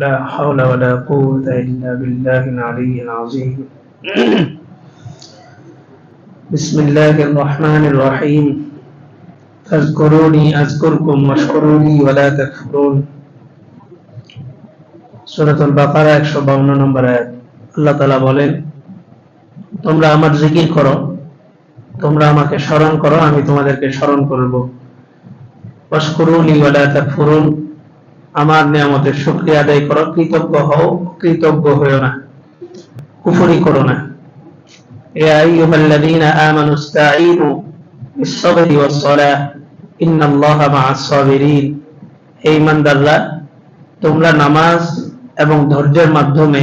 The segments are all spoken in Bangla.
لا حول ولا قوة إلا بالله العلي العظيم بسم الله الرحمن الرحيم فاذكروني أذكركم واشكروني ولا تكفرون سورة البقرة 152 নম্বর আয়াত আল্লাহ তাআলা বলেন তোমরা আমার জিকির করো তোমরা আমাকে স্মরণ করো আমি তোমাদেরকে স্মরণ করব ওয়াশকুরুনি ওয়ালা তাকফুরুন আমার নিয়ামতের শুকরিয়া আদায় করো, কৃতজ্ঞ হও, কৃতজ্ঞ হইও না, কুফরি করো না। ইয়া আইয়ুহাল্লাযীনা আমানু ইসতাঈনু বিস-সাবরি ওয়াস-সালাহ, ইন্নাল্লাহা মা'আস সাবিরিন হে ঈমানদাররা, তোমরা নামাজ এবং ধৈর্যের মাধ্যমে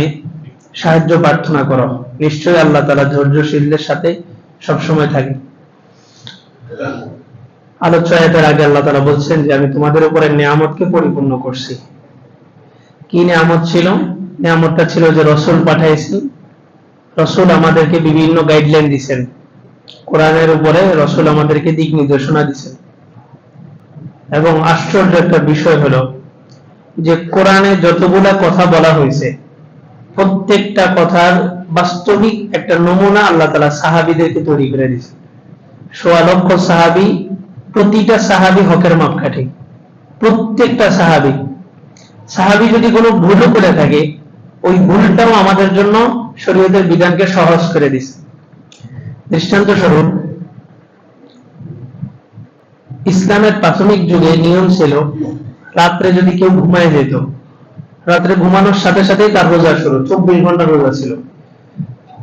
সাহায্য প্রার্থনা করো। নিশ্চয়ই আল্লাহ তাআলা ধৈর্যশীলদের সাথে সবসময় থাকে আলোচ্য আগে আল্লাহ তাআলা বলছেন যে, আমি তোমাদের উপরে নিয়ামতকে পরিপূর্ণ করছি। কি নিয়ামত ছিল? নিয়ামতটা ছিল যে রসুল পাঠাইছি। রসুল আমাদেরকে বিভিন্ন গাইডলাইন দিছেন। কোরআনের উপরে রসুল আমাদেরকে দিক নির্দেশনা দিছেন। এবং আশ্চর্য একটা বিষয় হলো যে, কোরআনে যতগুলা কথা বলা হয়েছে, প্রত্যেকটা কথার বাস্তবিক একটা নমুনা আল্লাহ তালা সাহাবিদেরকে তৈরি করে দিয়েছে সোয়া লক্ষ সাহাবি প্রতিটা সাহাবি হকের মাপকাঠি। প্রত্যেকটা সাহাবি। সাহাবি যদি কোনো ভুলও করে থাকে, ওই ভুলটাও আমাদের জন্য শরীয়তের বিধানকে সহজ করে দিছে। দৃষ্টান্ত স্বরূপ, ইসলামের প্রাথমিক যুগে নিয়ম ছিল, রাত্রে যদি কেউ ঘুমায় যেত, রাত্রে ঘুমানোর সাথে সাথেই তার রোজা শুরু, চব্বিশ ঘণ্টা রোজা ছিল।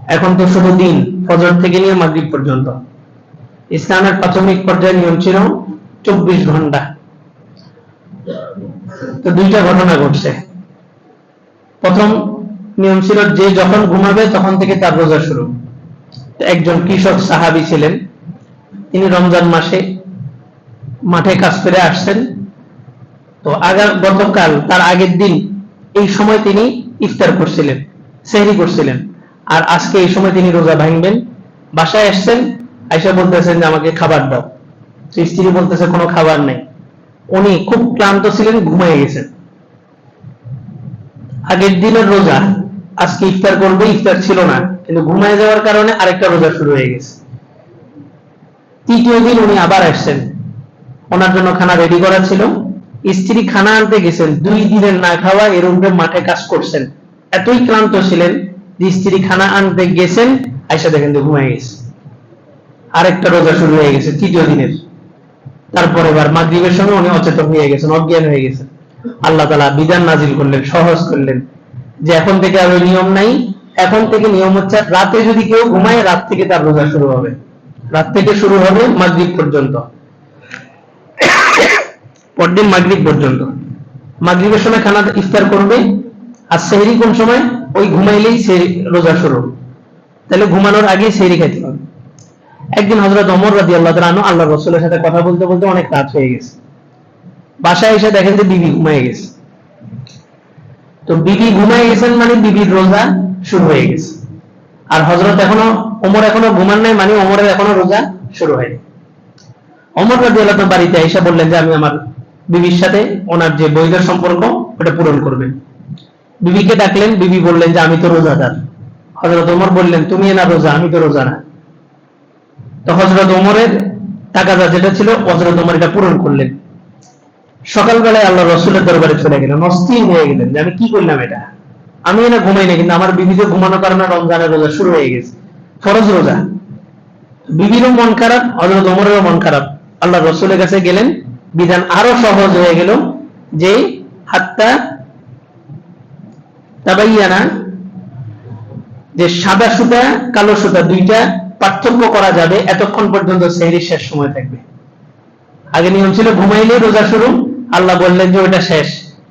এখন তো শুধু দিন, ফজর থেকে নিয়ে মাগরিব পর্যন্ত। ইসলামের প্রাথমিক পর্যায়ে নিয়ম ছিল চব্বিশ ঘণ্টা। তো দুইটা ঘটনা ঘটছে। প্রথম নিয়ম ছিল যে যখন ঘুমাবে তখন থেকে তার রোজা শুরু। একজন কৃষক সাহাবি ছিলেন। তিনি রমজান মাসে মাঠে কাজ করে আসছেন। তো আগার গতকাল, তার আগের দিন এই সময় তিনি ইফতার করছিলেন, সেহরি করছিলেন। আর আজকে এই সময় তিনি রোজা ভাঙবেন। বাসায় আসছেন আইসা বলতেছেন যে, আমাকে খাবার দাও। স্ত্রী বলতেছে, কোনো খাবার নেই। উনি খুব ক্লান্ত ছিলেন, ঘুমিয়ে গেছেন। আগের দিনের রোজা, আজকে ইফতার করবে, ইফতার ছিল না, কিন্তু ঘুমায় যাওয়ার কারণে আরেকটা রোজা শুরু হয়ে গেছে। তৃতীয় দিন উনি আবার আসছেন। ওনার জন্য খানা রেডি করা ছিল। স্ত্রী খানা আনতে গেছেন, দুই দিনের না খাওয়া এরকম মাঠে কাজ করছেন। এতই ক্লান্ত ছিলেন যে, স্ত্রী খানা আনতে গেছেন আইসা দেখেন যে, ঘুমায় গেছে। আরেকটা রোজা শুরু হয়ে গেছে, তৃতীয় দিনের। তারপরে এবার মাগরীবের সময় উনি অচেতন হয়ে গেছেন, অজ্ঞান হয়ে গেছেন। আল্লাহ তালা বিধান নাজিল করলেন, সহজ করলেন যে এখন থেকে আর ওই নিয়ম নাই। এখন থেকে নিয়ম হচ্ছে রাতে যদি কেউ ঘুমায়, রাত থেকে তার রোজা শুরু হবে। রাত থেকে শুরু হবে মাগরীব পর্যন্ত। পরদিন মাগরীব পর্যন্ত। মাগরীবের সময় খানা ইফতার করবে। আর সেহরি কোন সময়? ওই ঘুমাইলেই সে রোজা শুরু। তাহলে ঘুমানোর আগে সেহরি খাইতে একদিন হজরত অমর রাজি আল্লাহ তালু আল্লাহ রসুলের সাথে কথা বলতে বলতে অনেক রাত হয়ে গেছে। বাসায় এসে দেখেন যে বিবি ঘুমাই গেছে। তো বিবি ঘুমাই গেছেন মানে বিবির রোজা শুরু হয়ে গেছে। আর হজরত এখনও, ওমর এখনও ঘুমান নাই মানে ওমরের এখনও রোজা শুরু হয়নি। অমর রাজি আল্লাহ বাড়িতে এসে বললেন যে আমি আমার বিবির সাথে ওনার যে বৈধ সম্পর্ক, ওটা পূরণ করবেন। বিবিকে ডাকলেন, বিবি বললেন যে আমি তো রোজাদার। হজরত ওমর বললেন, তুমি না রোজা, আমি তো রোজা না। তো হজরত ওমরের টাকাটা যেটা ছিল হজরত ওমর এটা পূরণ করলেন। সকালবেলায় আল্লাহ রসুলের দরবারে চলে গেলেন, অস্থির হয়ে গেলেন যে আমি কি করলাম এটা? আমি না ঘুমাই না কিন্তু আমার বিবি তো ঘুমানোর কারণে রমজানের রোজা শুরু হয়ে গেছে। ফরজ রোজা। বিবিরও মন খারাপ হজরত ওমরেরও মন খারাপ। আল্লাহ রসুলের কাছে গেলেন, বিধান আরও সহজ হয়ে গেল যে, হাত্তা তাবাইয়ানা, যে সাদা সুতা, কালো সুতা দুইটা পার্থক্য করা যাবে, এতক্ষণ পর্যন্ত সেহরির শেষ সময় থাকবে। আগে নিয়ম ছিল ঘুমাইলে রোজা শুরু, আল্লাহ বললেন যে ওইটা শেষ।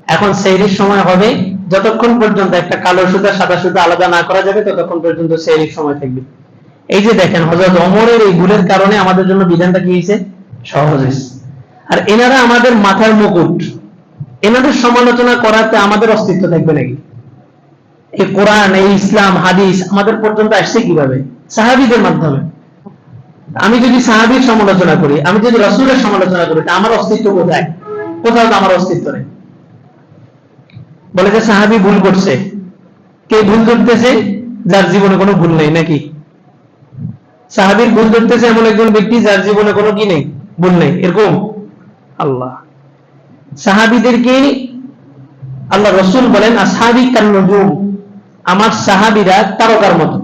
এখন সেহরির সময় হবে, যতক্ষণ পর্যন্ত একটা কালো সুতা, সাদা সুতা আলাদা না করা যাবে, ততক্ষণ পর্যন্ত সেহরির সময় থাকবে। এই যে দেখেন হজরত অমরের এই ভুলের কারণে আমাদের জন্য বিধানটা কি হয়েছে? সহজ হয়েছে। আর এনারা আমাদের মাথার মুকুট, এনাদের সমালোচনা করাতে আমাদের অস্তিত্ব থাকবে নাকি? এই কোরআন, এই ইসলাম, হাদিস আমাদের পর্যন্ত আসছে কীভাবে? সাহাবিদের মাধ্যমে। আমি যদি সাহাবির সমালোচনা করি, আমি যদি রসুলের সমালোচনা করি আমার অস্তিত্ব কোথায়? কোথাও তো আমার অস্তিত্ব নেই। বলে যে সাহাবি ভুল করছে। কে ভুল ধরতেছে? যার জীবনে কোনো ভুল নেই, নাকি? সাহাবির ভুল ধরতেছে এমন একজন ব্যক্তি, যার জীবনে কোনো কি নেই? ভুল নেই। এরকম? আল্লাহ। সাহাবিদেরকে আল্লাহ রসুল বলেন আসহাবি কান্নজুম আমার সাহাবিরা তারকার মতো।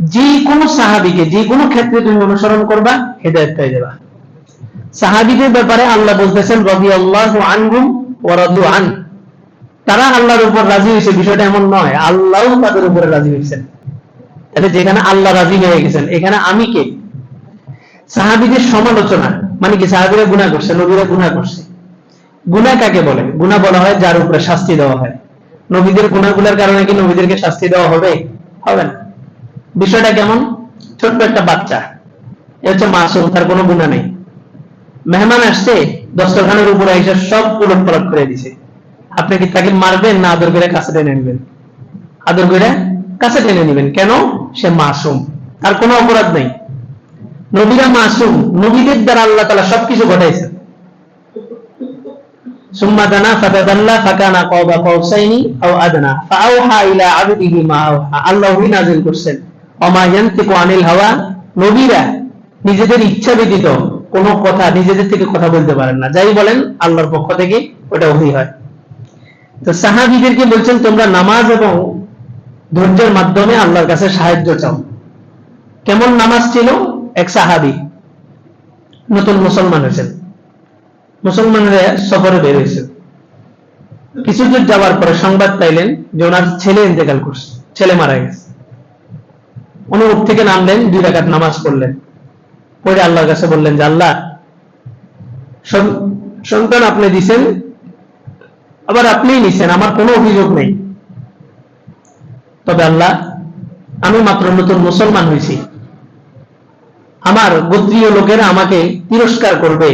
যে কোনো সাহাবিকে যে কোনো ক্ষেত্রে তুমি অনুসরণ করবা, হেদায়েত পেয়ে যাবা। সাহাবিদের ব্যাপারে আল্লাহ বলতেছেন, রাদিয়াল্লাহু আনহুম ওয়া রাদু আন। তারা আল্লাহর উপর রাজি হয়েছে, বিষয়টা এমন নয়। আল্লাহও তাদের উপরে রাজি হয়েছেন। তাহলে যেখানে আল্লাহ রাজি হয়ে গেছেন, এখানে আমি কে? সাহাবিদের সমালোচনা মানে কি সাহাবিরা গুনাহ করছে, নবীরা গুনাহ করছে? গুনাহ কাকে বলে? গুনাহ বলা হয় যার উপরে শাস্তি দেওয়া হয়। নবীদের গুনাহগুলোর কারণে কি নবীদেরকে শাস্তি দেওয়া হবে? হবে না। বিষয়টা কেমন? ছোট্ট একটা বাচ্চা। এ হচ্ছে মাসুম, তার কোনো গুণা নেই। মেহমান আসছে, দস্তরখানের উপরে এসে সব উলট পালট করে দিছে। আপনি কি তাকে মারবেন না আদর করে কাছে টেনে নেবেন? আদর করে কাছে টেনে নেবেন। কেন? সে মাসুম। তার কোনো অপরাধ নেই। নবীরা মাসুম। নবীদের দ্বারা আল্লাহ তালা সবকিছু ঘটাইছেন ثم دنا فتدلى فكان قاب قوسين او ادنى فاوحى الى عبده ما اوحى আল্লাহ ওহী নাযিল করছেন ওমা ইয়ান্তিকু আনিল হাওয়া নবীরা নিজেদের ইচ্ছা ব্যতীত কোনো কথা নিজেদের থেকে কথা বলতে পারেন না যাই বলেন আল্লাহর পক্ষ থেকে ওটা ওহী হয় তো সাহাবীদেরকে বলছেন তোমরা নামাজ এবং ধৈর্যের মাধ্যমে আল্লাহর কাছে সাহায্য চাও কেমন নামাজ ছিল এক সাহাবী নতুন মুসলমান হয়েছেন মুসলমানরা সফরে বের হয়েছে। কিছু দূর যাওয়ার পরে সংবাদ পাইলেন যে ওনার ছেলে ইন্তেকাল করছে, ছেলে মারা গেছে। উঠ থেকে নামলেন, দুই রাকাত নামাজ পড়লেন। পড়ে আল্লাহর কাছে বললেন যে, আল্লাহ সন্তান আপনি দিছেন, আবার আপনিই নিছেন, আমার কোনো অভিযোগ নেই। তবে আল্লাহ, আমি মাত্র নতুন মুসলমান হয়েছি। আমার গোত্রীয় লোকেরা আমাকে তিরস্কার করবে।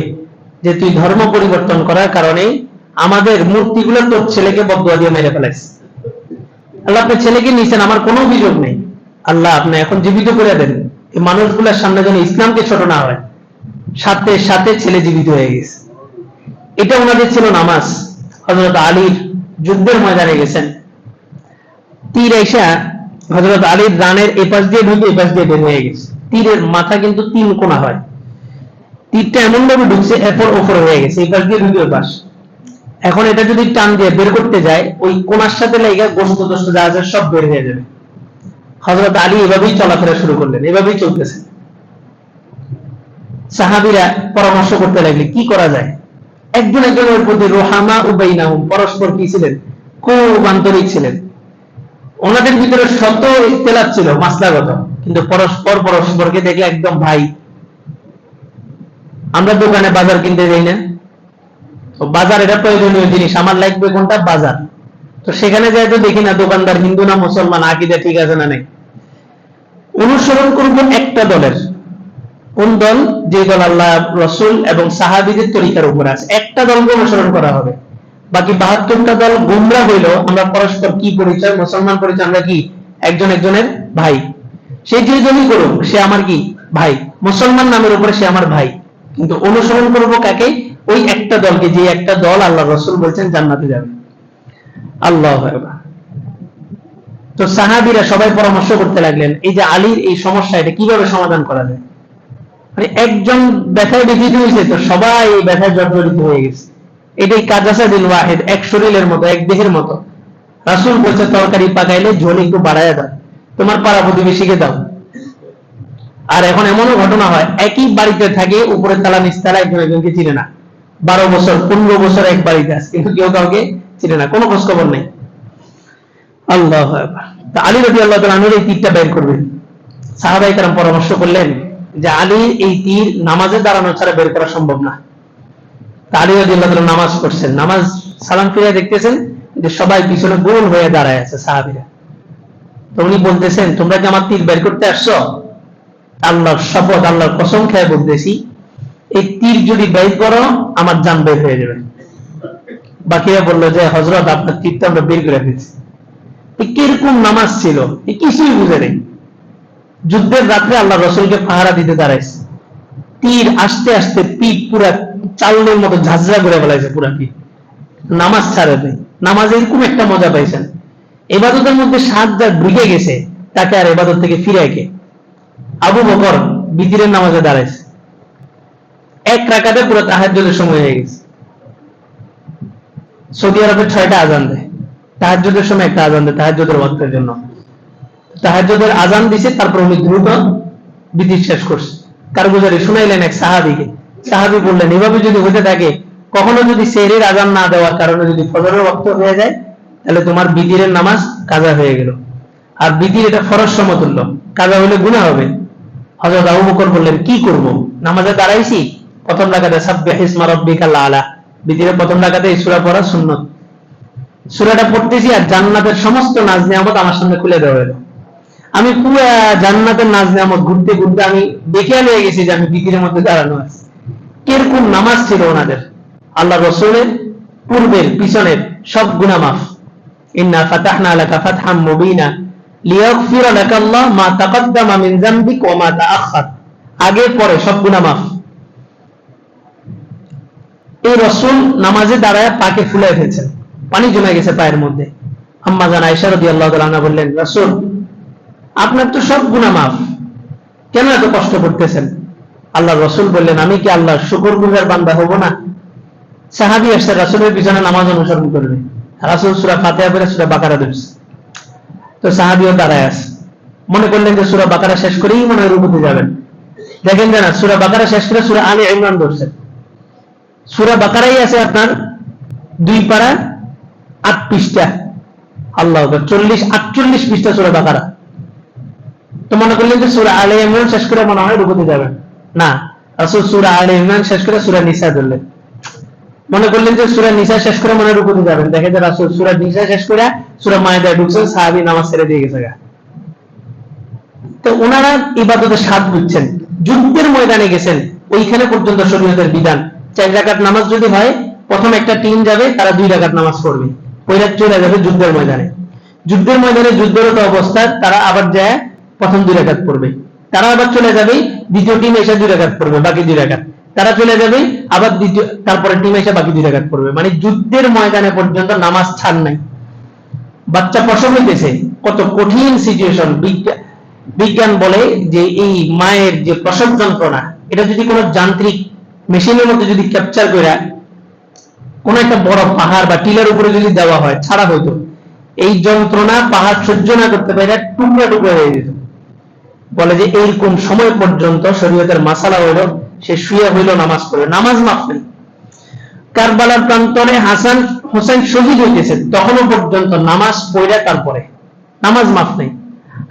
যে তুই ধর্ম পরিবর্তন করার কারণে আমাদের মূর্তিগুলো তোর ছেলেকে বদুয়া দিয়ে মেরে ফেলাইছে আল্লাহ আপনার ছেলেকে নিয়েছেন, আমার কোনো অভিযোগ নেই। আল্লাহ আপনি এখন জীবিত করে দেন। এই মানুষগুলোর সামনে যেন ইসলামকে ছোট না হয়, সাথে সাথে ছেলে জীবিত হয়ে গেছে। এটা ওনাদের ছিল নামাজ। হজরত আলীর যুদ্ধের ময়দানে গেছেন। তীর এসা হজরত আলীর রানের এপাশ দিয়ে ঢুকে এপাশ দিয়ে বের হয়ে গেছে। তীরের মাথা কিন্তু তিন কোনা হয়। তীরটা এমন ভাবে ঢুকছে, এরপর ওপর হয়ে গেছে, এই পাশ দিয়ে ঢুকে পাশ। এখন এটা যদি টান দিয়ে বের করতে যায়, ওই কোনার সাথে লেগে গোস্ত দোস্ত যা আছে সব বের হয়ে যাবে। হজরত আলী এভাবেই চলাফেরা শুরু করলেন, এভাবেই চলতেছে। সাহাবিরা পরামর্শ করতে লাগলে, কি করা যায়? একজন একজনের প্রতি রোহামা উবাইনাহুম পরস্পর কি ছিলেন? খুব আন্তরিক ছিলেন। ওনাদের ভিতরে শত ইখতিলাফ ছিল, মাসলাগত। কিন্তু পরস্পর পরস্পরকে দেখলে একদম ভাই আমরা দোকানে বাজার কিনতে যাই না। তো বাজার এটা প্রয়োজনীয় জিনিস। আমার লাগবে কোনটা? বাজার। তো সেখানে যাই তো দেখি না, দোকানদার হিন্দু না মুসলমান, আকিদা ঠিক আছে না নেই? অনুসরণ করব একটা দলের। কোন দল? যে দল আল্লাহ, রসুল এবং সাহাবিদের তরিকার উপরে আছে। একটা দলকে অনুসরণ করা হবে। বাকি বাহাত্তরটা দল গুমরা হইল, আমরা পরস্পর কি পরিচয়, মুসলমান পরিচয়, আমরা কি? একজন একজনের ভাই। সে যে দলই করুক, সে আমার কি? ভাই। মুসলমান নামের উপরে সে আমার ভাই। কিন্তু অনুসরণ করব কাকে? ওই একটা দলকে, যে একটা দল আল্লাহ রসুল বলছেন জান্নাতে যাবে। আল্লাহ তো সাহাবিরা সবাই পরামর্শ করতে লাগলেন, এই যে আলীর এই সমস্যা, এটা কীভাবে সমাধান করা যায়? মানে একজন ব্যথায় ব্যথিত হয়েছে তো সবাই এই ব্যথায় জর্জরিত হয়ে গেছে। এটাই কাজাসা দিন ওয়াহেদ, এক শরীরের মতো, এক দেহের মতো। রাসুল বলছে, তরকারি পাকাইলে ঝোল একটু বাড়ায় দাও। তোমার পাড়া প্রতিবেশীকে দাও। আর এখন এমনও ঘটনা হয়, একই বাড়িতে থাকে, উপরের তালা নিচতলা একজন একজনকে চিনে না। বারো বছর, পনেরো বছর এক বাড়িতে আছে, কিন্তু কেউ কাউকে চিনে না, কোনো খোঁজ খবর নেই। আল্লাহ তা আলী রবি আল্লাহ আনুর এই তীরটা বের করবেন। সাহাবাই কারাম পরামর্শ করলেন যে আলী এই তীর নামাজে দাঁড়ানো ছাড়া বের করা সম্ভব না। তা আলী রবি আল্লাহ নামাজ পড়ছেন, নামাজ সালাম ফিরে দেখতেছেন যে সবাই পিছনে গোল হয়ে দাঁড়ায় আছে সাহাবিরা। তো উনি বলতেছেন, তোমরা কি আমার তীর বের করতে আসছো? আল্লাহর শপথ, আল্লাহর কসম খেয়ে বলতেছি, এই তীর যদি বের করো, আমার জান বের হয়ে যাবে। বাকিরা বলল যে হজরত আপনার তীরটা আমরা বের করে ফেলছি। কীরকম নামাজ ছিল? কিছুই বুঝে নেই। যুদ্ধের রাত্রে আল্লাহ রসুলকে পাহারা দিতে দাঁড়াইছে। তীর আস্তে আস্তে পিঠ পুরা চালের মতো ঝাঁঝরা করে ফেলাইছে পুরা পিঠ। নামাজ ছাড়ে নেই। নামাজে এরকম একটা মজা পাইছেন। এবাদতের মধ্যে সাত যা ঢুকে গেছে, তাকে আর এবাদত থেকে ফিরে কে? আবু বকর বিতিরের নামাজে দাঁড়াইছে। এক রাকাতে পুরো তাহাজ্জুদের সময় হয়ে গেছে। সৌদি আরবে ছয়টা আজান দেয়। তাহাজ্জুদের সময় একটা আজান দেয় তাহাজ্জুদের ওয়াক্তের জন্য। তাহাজ্জুদের আজান দিছে, তারপর উনি দ্রুত বিধি শেষ করছে। কারগুজারি শুনাইলেন এক সাহাবিকে। সাহাবি বললেন, এভাবে যদি হতে থাকে, কখনো যদি সেরের আজান না দেওয়ার কারণে যদি ফজরের ওয়াক্ত হয়ে যায়, তাহলে তোমার বিদিরের নামাজ কাজা হয়ে গেল। আর বিদির এটা ফরজ সমতুল্য। কাজা হলে গুণা হবে। হযরত আবু বকর বললেন, কি করব? নামাজে দাঁড়াইছি? প্রথম রাকাতে সাব্বিহ ইসমা রাব্বিকাল আলা বিদিরের প্রথম রাকাতে এই সূরা পড়া সুন্নত। সূরাটা পড়তেছি আর জান্নাতের সমস্ত নাজ নিয়ামত আমার সামনে খুলে দেওয়া হলো। আমি পুরো জান্নাতের নাজ নিয়ামত ঘুরতে ঘুরতে আমি দেখে লয়ে গেছি যে আমি বিদিরের মধ্যে দাঁড়ানো আছি। কীরকম নামাজ ছিল ওনাদের? আল্লাহ রসুলের পূর্বের, পিছনের সব গুনাহ মাফ। ইন্না ফাতাহনা লাকা ফাতহাম মুবিনা। মা তাকাদ্দামা মিন যামবিক ওয়া মা আগে পরে সব গুনাহ মাফ। এই রসুল নামাজে দাঁড়ায় পাকে ফুলে ফেলছেন পানি জমে গেছে পায়ের মধ্যে। আম্মা জান আয়েশা রাদিয়াল্লাহু তাআলা বললেন, রাসূল, আপনার তো সব গুনাহ মাফ। কেন এত কষ্ট করতেছেন? আল্লাহ রসুল বললেন, আমি কি আল্লাহ শুকর বান্দা হব না? সাহাবি আসছে রাসুলের পিছনে নামাজ অনুসরণ করবে। রাসুল সুরা করে সুরা বাকারা তো সাহাবিও দাঁড়ায় আছে। মনে করলেন যে সুরা বাকারা শেষ করেই মনে হয় রুকুতে যাবেন। দেখেন যে না, সুরা বাকারা শেষ করে সুরা আলী ইমরান ধরছেন সুরা বাকারাই আছে আপনার দুই পাড়া, আট পৃষ্ঠা। আল্লাহ চল্লিশ, আটচল্লিশ পৃষ্ঠা সুরা বাকারা। তো মনে করলেন যে সুরা আলী ইমরান শেষ করে মনে হয় রুকুতে যাবেন। না, রাসূল সূরা আলে ইমরান শেষ করে সূরা নিসা ধরলেন। মনে করলেন যে সূরা নিসা শেষ করে মনে রুকুতে যাবেন। দেখে যে রাসূল সূরা নিসা শেষ করে সূরা মায়েদা ঢুকছেন, সাহাবী নামাজ ছেড়ে দিয়ে গেছে। তো ওনারা ইবাদতের স্বাদ বুঝছেন। যুদ্ধের ময়দানে গেছেন, ওইখানে পর্যন্ত শরীয়তের বিধান। চার রাকাত নামাজ যদি হয়, প্রথম একটা টিম যাবে, তারা দুই রাকাত নামাজ পড়বে। ওইরা চলে যাবে যুদ্ধের ময়দানে। যুদ্ধের ময়দানে যুদ্ধরত অবস্থায় তারা আবার যায়, প্রথম দুই রাকাত পড়বে। তারা আবার চলে যাবে, দ্বিতীয় টিম এসে দুই রাকাত পড়বে, বাকি দুই রাকাত। তারা চলে যাবে, আবার দ্বিতীয় তারপরে টিম এসে বাকি দুই রাকাত পড়বে মানে যুদ্ধের ময়দানে পর্যন্ত নামাজ ছাড় নাই। বাচ্চা প্রসব হইতেছে, কত কঠিন সিচুয়েশন বিজ্ঞান বলে যে এই মায়ের যে প্রসব যন্ত্রণা, এটা যদি কোনো যান্ত্রিক মেশিনের মধ্যে যদি ক্যাপচার করে, কোন একটা বড় পাহাড় বা টিলার উপরে যদি দেওয়া হয়, ছাড়া হইতো। এই যন্ত্রণা পাহাড় সহ্য না করতে পারে টুকরা টুকরা হয়ে যেত। বলে যে এইরকম সময় পর্যন্ত শরীয়তের মাসালা হইল সে শুয়ে হইল, নামাজ পড়ে। নামাজ মাফ নেই কারবালার প্রান্তরে হাসান হোসেন শহীদ হইতেছে। তখনও পর্যন্ত নামাজ পড়ে তারপরে। নামাজ মাফ নেই।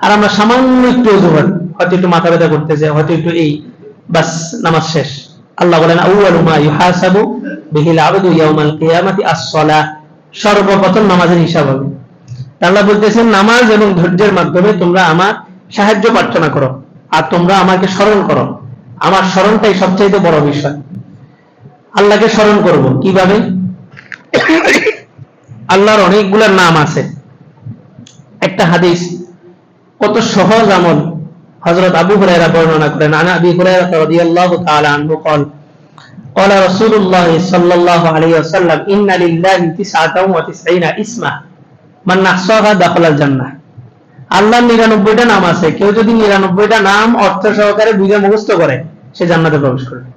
আর আমরা সামান্য একটু অজুহাত। হয়তো একটু মাথা ব্যথা করতেছে, হয়তো একটু এই, বাস, নামাজ শেষ। আল্লাহ বলেন, আউয়ালু বিহিল আবদু ইয়াউমাল কিয়ামাতি আস-সালাহ সর্বপ্রথম নামাজের হিসাব হবে। আল্লাহ বলতেছেন, নামাজ এবং ধৈর্যের মাধ্যমে তোমরা আমার সাহায্য প্রার্থনা করো। আর তোমরা আমাকে স্মরণ করো। আমার স্মরণটাই সবচাইতে বড় বিষয় আল্লাহকে স্মরণ করব কিভাবে আল্লাহর অনেকগুলো নাম আছে একটা হাদিস কত সহজ আমল হযরত আবু হুরায়রা বর্ণনা করেন আনা আবি হুরায়রা রাদিয়াল্লাহু তাআলা আনহু قال قال رسول الله صلى الله عليه وسلم إن لله تسعة وتسعين اسما من أحصاها دخل الجنة আল্লাহর নিরানব্বইটা নাম আছে কেউ যদি নিরানব্বইটা নাম অর্থ সহকারে বুঝে মুখস্থ করে সে জান্নাতে প্রবেশ করবে।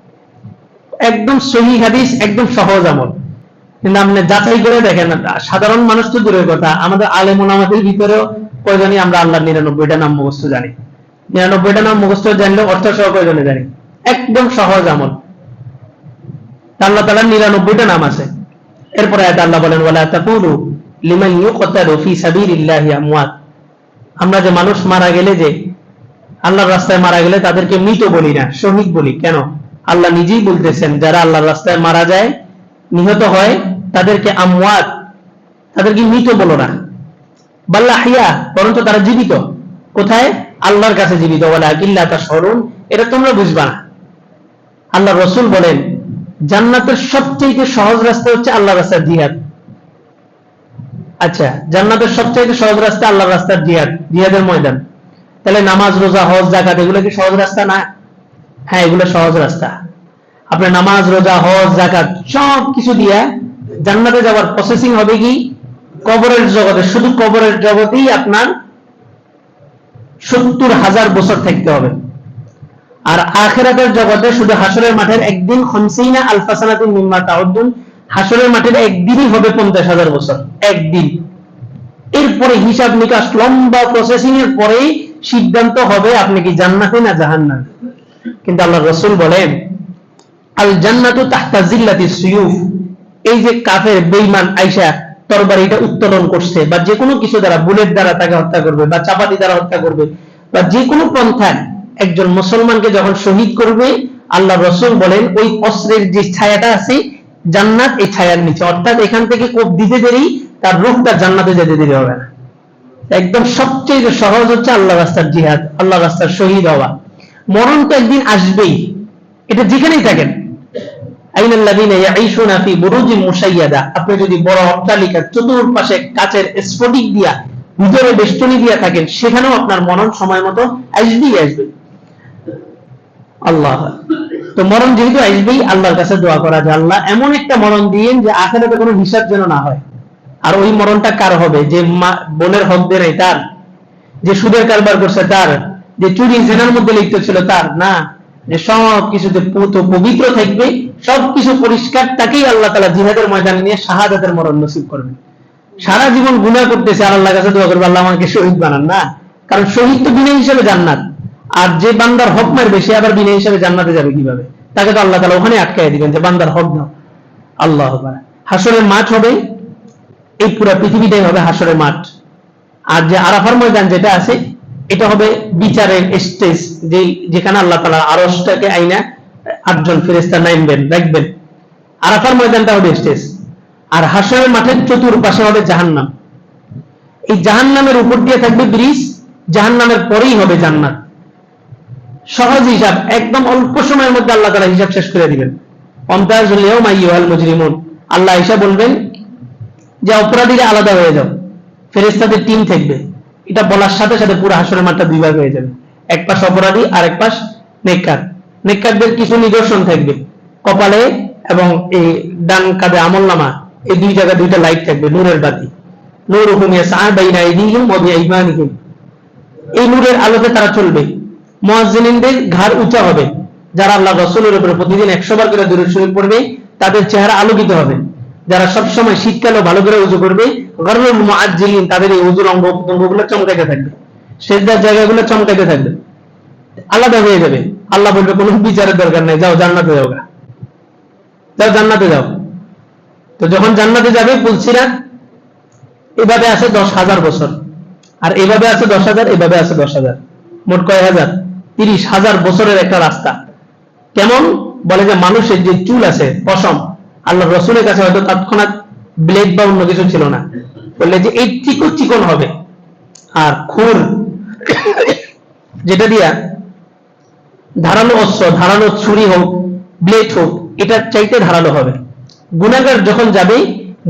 একদম সহি হাদিস, একদম সহজ আমল। কিন্তু আপনি যাচাই করে দেখেন, সাধারণ মানুষ তো দূরের কথা। আমাদের আলেমন আমাদের ভিতরেও প্রয়োজনই আমরা আল্লাহর নিরানব্বইটা নাম মুখস্থ জানি। নিরানব্বইটা নাম মুখস্থ জানলে অর্থ সহ প্রয়োজনে জানি? একদম সহজ আমল। আল্লাহ তালার নিরানব্বইটা নাম আছে। এরপরে আল্লাহ বলেন, ওয়ালা তাকুলু লিমান ইউকতালু ফি সাবিলিল্লাহি আমওয়াত। আমরা যে মানুষ মারা গেলে যে আল্লাহর রাস্তায় মারা গেলে তাদেরকে মৃত বলি না, শহীদ বলি। কেন? আল্লাহ নিজেই বলতেছেন, যারা আল্লাহর রাস্তায় মারা যায়, নিহত হয়, তাদেরকে আমওয়াত, তাদেরকে মৃত বলো না। বাল্লা হিয়া, বরঞ্চ তারা জীবিত। কোথায়? আল্লাহর কাছে জীবিত। বলে আকিল্লা তা স্মরণ এটা তোমরা বুঝবা না। আল্লাহ রসুল বলেন, জান্নাতের সবচেয়ে সহজ রাস্তা হচ্ছে আল্লাহর রাস্তার জিহাদ। আচ্ছা জান্নাতের সবচেয়ে সহজ রাস্তা আল্লাহর রাস্তার জিহাদ, জিহাদের ময়দান। তাহলে নামাজ, রোজা, হজ জাকাত এগুলো কি সহজ রাস্তা না? হ্যাঁ এগুলো সহজ রাস্তা। আপনার নামাজ, রোজা, হজ জাকাত সব কিছু দিয়া জান্নাতে যাওয়ার প্রসেসিং হবে কি? কবরের জগতে। শুধু কবরের জগতেই আপনার সত্তর হাজার বছর থাকতে হবে। আর আখেরাতের জগতে শুধু হাসরের মাঠের একদিন, খমসিনা আলফাসানাতিন মিম্মা তাউদ্দুন, হাসরের মাঠের একদিনই হবে পঞ্চাশ হাজার বছর। একদিন। এরপরে হিসাব নিকাশ লম্বা প্রসেসিং এর পরেই সিদ্ধান্ত হবে আপনি কি জান্নাতে না জাহান্নাম? কিন্তু আল্লাহ রসুল বলেন আল জান্নাতু তাহতা জিল্লাতি সুয়ুফ। এই যে কাফের বেঈমান আইসা তরবারিটা উত্তোলন করছে বা যে কোনো কিছু দ্বারা, বুলেট দ্বারা তাকে হত্যা করবে বা চাপাতি দ্বারা হত্যা করবে বা যে কোনো পন্থায় একজন মুসলমানকে যখন শহীদ করবে, আল্লাহ রসুল বলেন, ওই অস্ত্রের যে ছায়াটা আছে, জান্নাত এই ছায়ার নিচে। অর্থাৎ এখান থেকে কোপ দিতে দেরি, তার রূপটা জান্নাতে যেতে দেরি হবে না। একদম সবচেয়ে সহজ হচ্ছে আল্লাহ রাস্তার জিহাদ আল্লাহ রাস্তার শহীদ হওয়া। মরণ তো একদিন আসবেই, এটা যেখানেই থাকেন। আপনি যদি বড় চতুর্পাশে কাচের স্ফটিক দিয়া, ভিতরে বেষ্টনী দিয়া থাকেন, সেখানেও আপনার মরণ সময় মতো আসবেই আসবে। আল্লাহ। তো মরণ যেহেতু আসবেই, আল্লাহর কাছে দোয়া করা যায়। আল্লাহ এমন একটা মরণ দিয়েন যে আখেরাতে কোনো হিসাব যেন না হয়। আর ওই মরণটা কার হবে? যে বোনের হক দেয় তার? যে সুদের কারবার করছে তার? যে চুরি, জেনার মধ্যে লিপ্ত ছিল তার? না। যে সব কিছুতে পুত পবিত্র থাকবে, সবকিছু পরিষ্কার, তাকেই আল্লাহ তালা জিহাদের ময়দানে নিয়ে শাহাদাতের মরণ নসিব করবে। সারা জীবন গুণা করতেছে আর আল্লাহ কাছে দোয়া করবে, আল্লাহ আমাকে শহীদ বানান, না। কারণ শহীদ তো বিনা হিসেবে জান্নাত। আর যে বান্দার হক মারবে, সে আবার বিনা হিসেবে জান্নাতে যাবে কীভাবে? তাকে তো আল্লাহ তালা ওখানে আটকাই দিবেন যে, বান্দার হক দাও। আল্লাহ। হাসরের মাঠ হবে এই পুরো পৃথিবীটাই হবে হাসরের মাঠ। আর যে আরাফার ময়দান যেটা আছে, এটা হবে বিচারের স্টেজ যে যেখানে আল্লাহ তালা আরসটাকে আইনা আটজন ফেরেস্তা নাইনবেন রাখবেন। আরাফার ময়দানটা হবে স্টেজ আর হাসরের মাঠের চতুর্পাশে হবে জাহান্নাম। এই জাহান্নামের উপর দিয়ে থাকবে ব্রিজ, জাহান্নামের পরেই হবে জান্নাত। সহজ হিসাব, একদম অল্প সময়ের মধ্যে আল্লাহ তালা হিসাব শেষ করে দিবেন। অন্তাজ মুজরিমুন। আল্লাহ হিসাব বলবেন যে অপরাধীরা আলাদা হয়ে যাও। ফেরেস্তাদের টিম থাকবে। এটা বলার সাথে সাথে পুরো হাসরের মাঠটা দুই ভাগ হয়ে যাবে। এক পাশ অপরাধী, আর এক পাশ নেককার। নেককারদের কিছু নিদর্শন থাকবে। কপালে এবং এই ডান কাঁধে আমল নামা এই দুই জায়গায় দুইটা লাইট থাকবে, নূরের বাতি। নূর হুমিয়া সাহা বাইনা আইদিহিম ওয়া বিআইমানিহিম। এই নূরের আলোতে তারা চলবে। মুয়াজ্জিনিনদের ঘাড় উঁচা হবে। যারা আল্লাহ রাসূলের উপরে প্রতিদিন 100 বার করে দরুদ শরীফ পড়বে, তাদের চেহারা আলোকিত হবে। যারা সব সময় শীতকালে ভালো করে উজু করবে গররুল মুআজ্জিলিন তাদের এই উজুর অঙ্গ প্রত্যঙ্গগুলো চমকাইতে থাকবে। সেজদার জায়গাগুলো চমকাইতে থাকবে। আলাদা হয়ে যাবে। আল্লাহ বলবে, কোনো বিচারের দরকার নাই, যাও জান্নাতে যাও। যাও জান্নাতে যাও। তো যখন জান্নাতে যাবে পুলসিরা এভাবে আছে দশ হাজার বছর। আর এভাবে আছে দশ হাজার, এভাবে আছে দশ হাজার। মোট কয় হাজার? তিরিশ হাজার বছরের একটা রাস্তা। কেমন? বলে যে মানুষের যে চুল আছে, পশম আল্লাহ রসুলের কাছে হয়তো তৎক্ষণাৎ ব্লেড বা অন্য কিছু ছিল না। বললে যে এই চিকন চিকন হবে। আর খুর, যেটা দিয়া ধারালো অস্ত্র, ধারালো ছুরি হোক ব্লেড হোক এটা চাইতে ধারালো হবে। গুনাগার যখন যাবে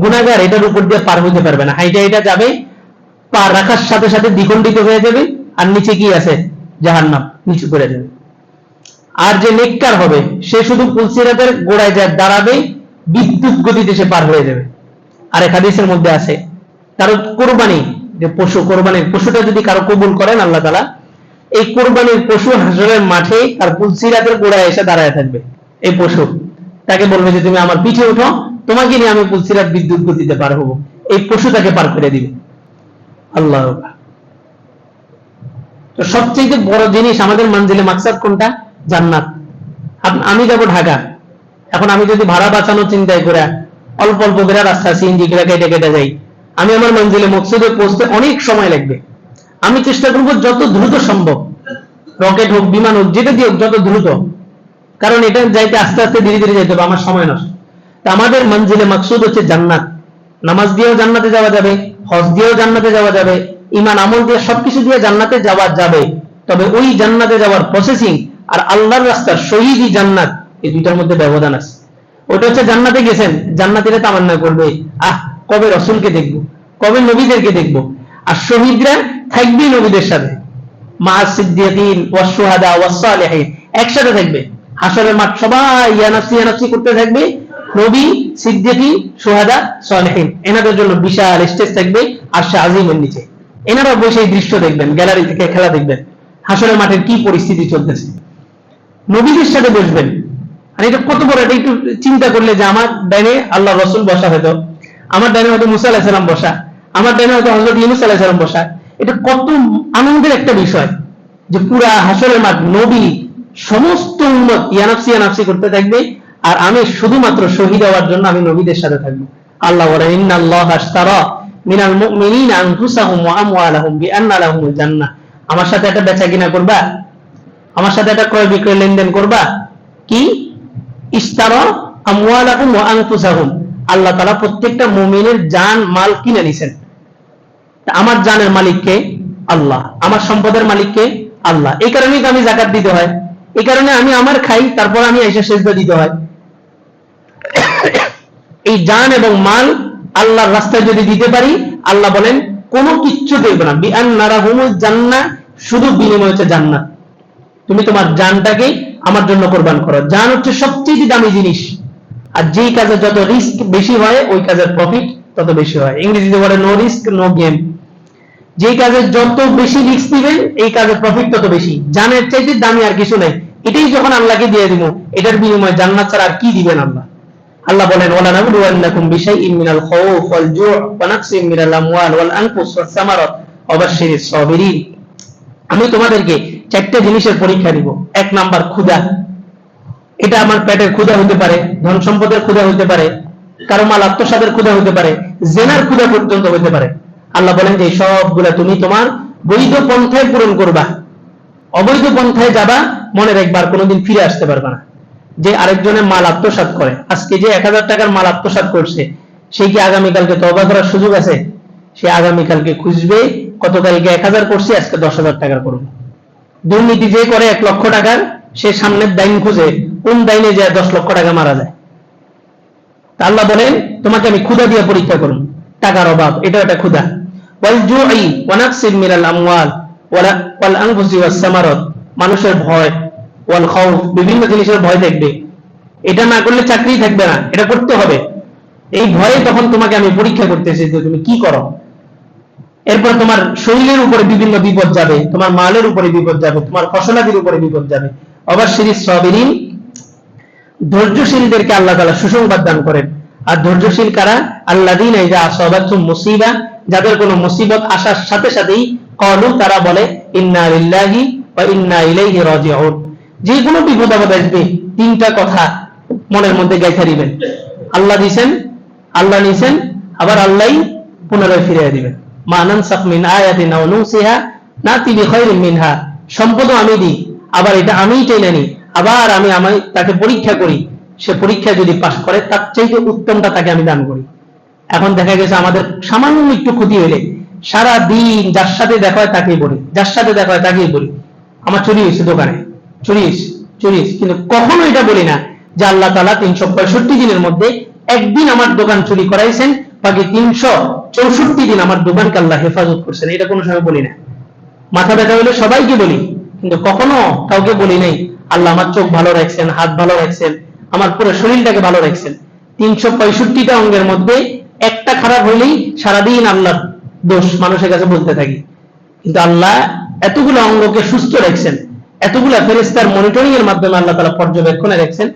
গুনাগার এটার উপর দিয়ে পার হইতে পারবে না। হাইটা এটা যাবে পা রাখার সাথে সাথে দ্বিখণ্ডিত হয়ে যাবে আর নিচে কি আছে? জাহার নাম নিচু করে যাবে আর যে নেককার হবে, সে শুধু পুলসিরাতের গোড়ায় যা দাঁড়াবে বিদ্যুৎ গতিতে সে পার হয়ে যাবে। আর এক হাদিসের মধ্যে আছে, কারও কোরবানি, যে পশু কোরবানির পশুটা যদি কারও কবুল করেন, আল্লাহ তালা এই কোরবানির পশু হাসরের মাঠে তার পুলসিরাতের গোড়ায় এসে দাঁড়ায় থাকবে, এই পশু। তাকে বলবে যে, তুমি আমার পিঠে উঠো, তোমাকে নিয়ে আমি পুলসিরাত বিদ্যুৎ গতিতে পার হব। এই পশু তাকে পার করে দিবে। আল্লাহ তো সবচেয়ে বড় জিনিস আমাদের মঞ্জিলে মাকসাদ কোনটা? জান্নাত। আমি যাব ঢাকা। এখন আমি যদি ভাড়া বাঁচানোর চিন্তায় করে অল্প অল্প করে রাস্তা সিএনজি করে কেটে কেটে যাই, আমি আমার মঞ্জিলে মকসুদে পৌঁছতে অনেক সময় লাগবে। আমি চেষ্টা করব যত দ্রুত সম্ভব, রকেট হোক, বিমান হোক, যেটা দিয়ে হোক, যত দ্রুত। কারণ এটা যাইতে আস্তে আস্তে ধীরে ধীরে যেতে হবে, আমার সময় নষ্ট। তা আমাদের মঞ্জিলে মাকসুদ হচ্ছে জান্নাত। নামাজ দিয়েও জান্নাতে যাওয়া যাবে, হজ দিয়েও জান্নাতে যাওয়া যাবে ইমান আমল দিয়ে সবকিছু দিয়ে জান্নাতে যাওয়া যাবে। তবে ওই জান্নাতে যাওয়ার প্রসেসিং আর আল্লাহর রাস্তার শহীদই জান্নাত। এই দুইটার মধ্যে ব্যবধান আছে। ওটা হচ্ছে জান্নাতে গেছেন, জান্নাতিরা তামান্না করবে। আহ, কবে রসুলকে দেখব? কবে নবীদেরকে দেখব? আর শহীদরা থাকবেই নবীদের সাথে। মা সিদ্দিকিন ওয়াস শুহাদা একসাথে থাকবে। হাসরের মাঠ সবাই ইয়ানাফসি ইয়ানাফসি করতে থাকবে। নবী, সিদ্দিকী সোহাদা সালেহিন এনাদের জন্য বিশাল স্টেজ থাকবে আর সে আজিমের নিচে। এনারা বসে এই দৃশ্য দেখবেন, গ্যালারি থেকে খেলা দেখবেন। হাসরের মাঠের কি পরিস্থিতি চলতেছে। নবীদের সাথে বসবেন। আর এটা কত বড় একটু চিন্তা করলে যে আমার ডাইনে আল্লাহ রসুল বসা হয়তো। আমার ডাইনে হয়তো মুসা আলাহিসাল্লাম বসা। আমার ডাইনে হয়তো হজরত ইউনুস আলাহিসাল্লাম বসা। এটা কত আনন্দের একটা বিষয় যে পুরা হাসরের মাঠ, নবী, সমস্ত উন্মত ইয়ানাফসি ইয়ানাফসি করতে থাকবে আর আমি শুধুমাত্র শহীদ হওয়ার জন্য আমি নবীদের সাথে থাকব। আল্লাহ বলেন, ইন্নাল্লাহ আশতারা মিনাল মুমিনিনা আনফুসাহুম ওয়া আমওয়ালাহুম বিআন্না জান্নাহ। আমার সাথে একটা বেচা কিনা করবা? আমার সাথে একটা ক্রয় বিক্রয় লেনদেন করবা? কি? আল্লাহ তাআলা প্রত্যেকটা মুমিনের জান, মাল কিনে নিছেন। আমার জানের মালিককে আল্লাহ। আমার সম্পদের মালিককে আল্লাহ। এই কারণেই তো আমি জাকাত দিতে হয়। এই কারণে আমি আমার খাই, তারপর আমি এসে সেজদা দিতে হয়। এই জান এবং মাল আল্লাহর রাস্তায় যদি দিতে পারি, আল্লাহ বলেন, কোনো কিচ্ছু দেখবে না। বিআন নারাহুমুল জান্নাহ, শুধু বিনিময় হচ্ছে জান্নাত তুমি তোমার জানটাকে আমার জন্য কোরবান করো। জান হচ্ছে সবচেয়ে দামি জিনিস। আর যেই কাজে যত রিস্ক বেশি হয়, ওই কাজের প্রফিট তত বেশি হয়। ইংরেজিতে বলে নো রিস্ক নো গেম যেই কাজে যত বেশি রিস্ক দিবেন, এই কাজের প্রফিট তত বেশি। জানের চাইতে দামি আর কিছু নাই। এটাই যখন আল্লাহকে দিয়ে দিব, এটার বিনিময়ে জান্নাত ছাড়া আর কি দিবেন আল্লাহ? আল্লাহ বলেন ওয়ালা নাবলুওয়ান্নাকুম বিশাইইন মিনাল খাউফ ওয়াল জু' ওয়া নাকসিম মিনাল আমওয়াল ওয়াল আনফুস ওয়াস সামারাত ওয়া বাশশিরিস সাবিরিন। আমি তোমাদেরকে চারটে জিনিসের পরীক্ষা দিব এক নাম্বার ক্ষুধা। এটা আমার পেটের ক্ষুধা হতে পারে, ধন সম্পদের ক্ষুধা হতে পারে, কারও মাল আত্মসাদের ক্ষুধা হতে পারে, জেনার ক্ষুধা পর্যন্ত হতে পারে। আল্লাহ বলেন যে সবগুলা তুমি তোমার বৈধ পন্থায় পূরণ করবা। অবৈধ পন্থায় যাবা, মনে রাখবার কোনোদিন ফিরে আসতে পারবে না। যে আরেকজনের মাল আত্মসাৎ করে, আজকে যে এক হাজার টাকার মাল আত্মসাৎ করছে, সে কি আগামীকালকে তবা করার সুযোগ আছে? সে আগামীকালকে খুঁজবে গতকালকে এক হাজার করছে, আজকে দশ হাজার টাকার করব। দুর্নীতি যে করে এক লক্ষ টাকার, সে সামনের দাইন খুঁজে কোন দাইনে যায় দশ লক্ষ টাকা মারা যায়। তা আল্লাহ বলেন, তোমাকে আমি ক্ষুধা দিয়ে পরীক্ষা করুন। টাকার অভাব এটা একটা সামারাত। মানুষের ভয় বিভিন্ন জিনিসের ভয় দেখবে। এটা না করলে চাকরি থাকবে না, এটা করতে হবে। এই ভয়ে তখন তোমাকে আমি পরীক্ষা করতেছি যে তুমি কি করো। এরপর তোমার শরীরের উপরে বিভিন্ন বিপদ যাবে, তোমার মালের উপরে বিপদ যাবে, তোমার ফসলাদির উপরে বিপদ যাবে। অবশ্যই সবিরিন ধৈর্যশীলদেরকে আল্লাহ তালা সুসংবাদ দান করেন। আর ধৈর্যশীল কারা? আল্লাহ দিন এই যে আসবাতুম মুসিবা, যাদের কোনো মুসিবত আসার সাথে সাথেই কলু তারা বলে, ইন্না লিল্লাহি বা ইন্না ইলাইহি রাজিউন। যে কোনো বিপদ আপদ আসবে, তিনটা কথা মনের মধ্যে গেঁথে দিবেন আল্লাহ দিছেন, আল্লাহ নিছেন, আবার আল্লাহই পুনরায় ফিরিয়ে দিবেন। আবার এটা আমিই টেনে নিই। আবার আমি আমি তাকে পরীক্ষা করি। সে পরীক্ষা যদি পাশ করে, তার চাইতে উত্তমটা তাকে আমি দান করি। এখন দেখা গেছে আমাদের সামান্য একটু ক্ষতি হলে সারা দিন যার সাথে দেখা হয় তাকেই বলি। যার সাথে দেখা হয় তাকেই বলি। আমার চুরি হয়েছে দোকানে। চুরি হয়েছে, চুরি কিন্তু কখনো এটা বলি না যে আল্লাহ তালা তিনশো পঁয়ষট্টি দিনের মধ্যে একদিন আমার দোকান চুরি করাইছেন বাকি তিনশো চৌষট্টি দিন আমার দোকানকে আল্লাহ হেফাজত করছেন, এটা কোনো সময় বলি না। মাথা ব্যথা হলে সবাইকে বলি, কিন্তু কখনো কাউকে বলি নাই, আল্লাহ আমার চোখ ভালো রাখছেন, হাত ভালো রাখছেন, আমার পুরো শরীরটাকে ভালো রাখছেন। তিনশো পঁয়ষট্টিটা অঙ্গের মধ্যে একটা খারাপ হইলেই সারাদিন আল্লাহ দোষ মানুষের কাছে বলতে থাকি। কিন্তু আল্লাহ এতগুলো অঙ্গকে সুস্থ রাখছেন, এতগুলো ফেরেস্তার মনিটরিং এর মাধ্যমে আল্লাহ তালা পর্যবেক্ষণে রাখছেন,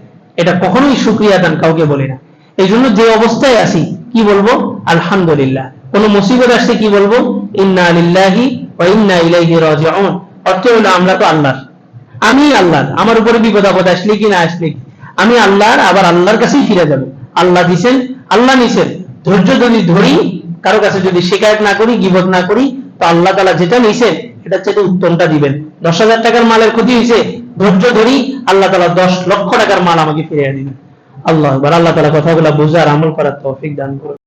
এটা কখনোই সুক্রিয়া দান কাউকে বলি না। এই জন্য যে অবস্থায় আছি কি বলব? আলহামদুলিল্লাহ। কোন মুসিবত আসছে কি বলব? আমরা তো আমি আমার উপরে বিপদ আপদ আসলে কি না আসলে আমি আল্লাহর, আবার আল্লাহর কাছেই ফিরে যাব। আল্লাহ দিছেন, আল্লাহ নিছেন। ধৈর্য যদি ধরি, কারও কাছে যদি শিকায়ত না করি, গিবত না করি, তো আল্লাহ তালা যেটা নিছেন এটা চেয়ে উত্তমটা দিবেন। দশ হাজার টাকার মালের ক্ষতি হয়েছে ধৈর্য ধরি, আল্লাহ তালা দশ লক্ষ টাকার মাল আমাকে ফিরিয়ে দিবেন। আল্লাহ আল্লাহ তালা কথাগুলো বুঝার আমল করার তৌফিক দান করুন।